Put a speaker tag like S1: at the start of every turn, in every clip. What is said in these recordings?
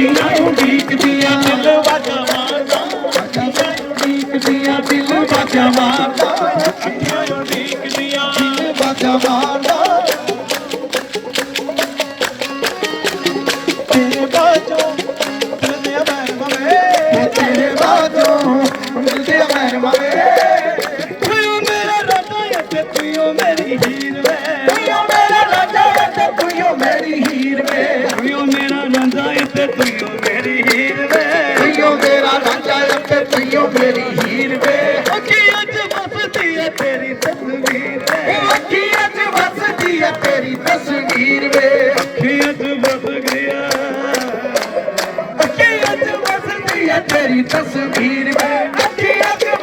S1: ਅੱਖੀਆਂ ਨੂੰ ਡੀਕਦੀਆਂ ਦਿਲ ਵਾਜਾ ਮਾਰਦਾ
S2: ਅੱਖੀਆਂ ਨੂੰ ਡੀਕਦੀਆਂ
S1: ਦਿਲ ਵਾਜਾ ਮਾਰਦਾ
S2: ਹੀਰ ਵੇ।
S1: ਪਿਓ ਤੇਰਾ ਰਾਂਝਾ ਅੱਤੇ ਪਿਓ ਮੇਰੀ ਹੀਰ ਵੇ।
S2: ਅੱਖੀਆਂ 'ਚ ਵਸਦੀ ਹੈ ਤੇਰੀ ਤਸਵੀਰ ਵੇ।
S1: ਅੱਖੀਆਂ 'ਚ ਵਸਦੀ ਹੈ ਤੇਰੀ ਤਸਵੀਰ ਵੇ।
S2: ਅੱਖੀਆਂ 'ਚ ਵਸ ਗਿਆ
S1: ਅੱਖੀਆਂ 'ਚ ਵਸਦੀ ਹੈ ਤੇਰੀ ਤਸਵੀਰ ਵੇ। ਅੱਖੀਆਂ 'ਚ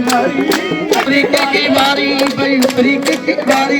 S1: ਮਾਰੀ
S2: ਮਾਰੀ
S1: ਤਰੀਕੇ ਕੀ ਮਾਰੀ ਬਈ ਤਰੀਕੇ ਕੀ ਮਾਰੀ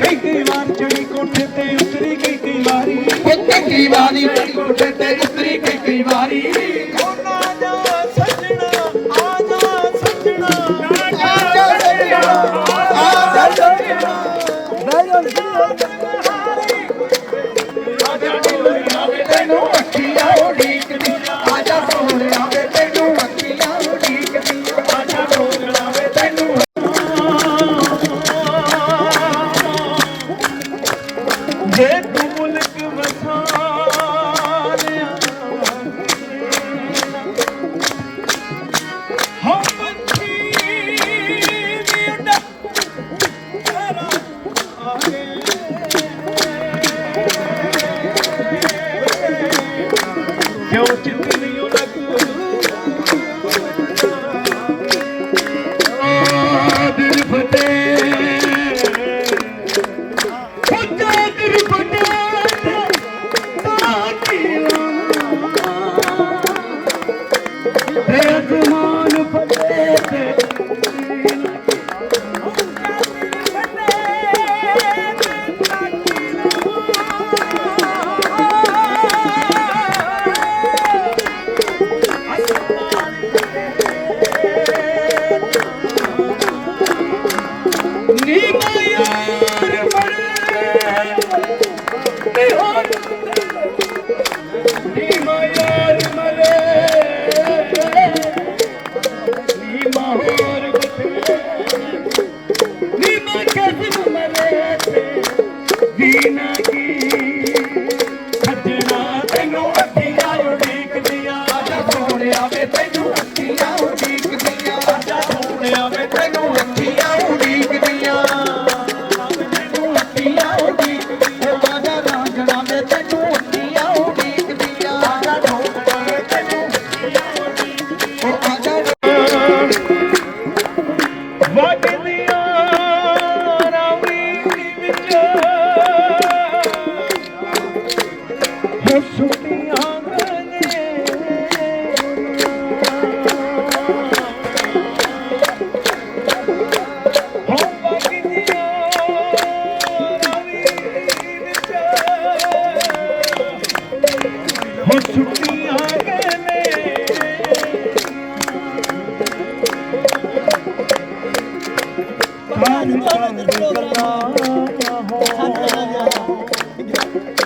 S2: ਕਿੰਨੀ ਵਾਰ ਚੜੀ ਕੋਠੇ ਤੇ ਉਤਰੀ ਕਿੰਨੀ ਵਾਰੀ?
S1: ਕਿੰਨੀ ਕੀ ਵਾਰੀ? ਚੜੀ ਕੋਠੇ ਤੇ ਉਤਰੀ ਕਿੰਨੀ ਵਾਰੀ?
S2: ਕੋਨਾ ਜਾ ਸੱਜਣਾ ਆ ਜਾ ਸੱਜਣਾ
S1: ਆ ਜਾ ਸੱਜਣਾ। ਆ
S2: ਜਾ ਸੱਜਣਾ Thank you.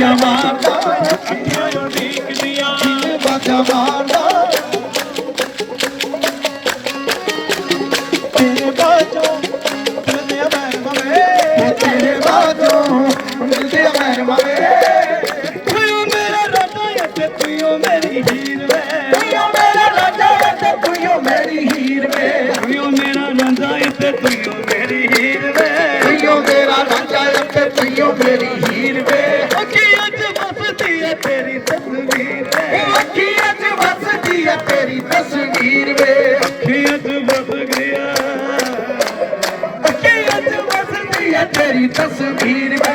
S2: ਬਾਜਾ ਮਾਰਦਾ ਅੱਖੀਆਂ ਉਡੀਕਦੀਆਂ
S1: ਬਾਜਾ ਮਾਰਦਾ
S2: ਤੇਰੇ ਬਾਝੋਂ ਦਿਲ ਮੈਂ ਮਵੇ
S1: ਉਹ ਤੇਰੇ ਬਾਝੋਂ ਮਿਲਦੇ ਆ ਮਹਿਰਮਾ
S2: ਤੂੰ ਮੇਰਾ ਰਾਜਾ ਤੇ ਤੂੰ ਮੇਰੀ ਹੀਰ ਵੇ।
S1: ਤੂੰ ਮੇਰਾ ਰਾਜਾ ਵੇ ਤੇ ਤੂੰ ਮੇਰੀ ਹੀਰ ਵੇ
S2: ਤੂੰ ਮੇਰਾ ਰਾਜਾ ਤੇ ਤੂੰ ਮੇਰੀ ਹੀਰ ਵੇ।
S1: ਤੂੰ ਮੇਰਾ ਰਾਜਾ ਵੇ ਤੇ ਤੂੰ ਮੇਰੀ
S2: ਤਸਵੀਰ ਵੇ
S1: ਅੱਖੀਆਂ 'ਚ
S2: ਵਸ ਗਿਆ।
S1: ਅੱਖੀਆਂ 'ਚ ਵਸਦੀ ਆ ਤੇਰੀ ਤਸਵੀਰ ਵੇ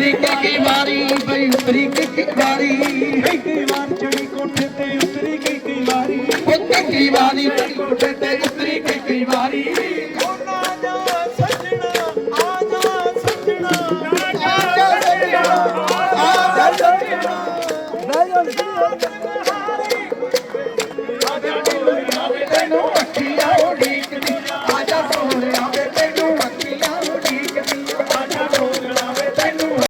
S1: ਤਰੀਕੇ ਕੀ ਵਾਰੀ ਬਈ ਤਰੀਕੇ ਕੀ ਵਾਰੀ।
S2: ਕਈ ਵਾਰ ਚੜੀ ਕੋਠੇ ਤੇ ਉਤਰੀ ਗਈ ਕਈ ਵਾਰੀ।
S1: ਉੱਤੇ ਕੀ ਵਾਰੀ ਕੋਟੇ ਤੇ ਉਤਰੀ ਕੀ ਕੀ ਵਾਰੀ।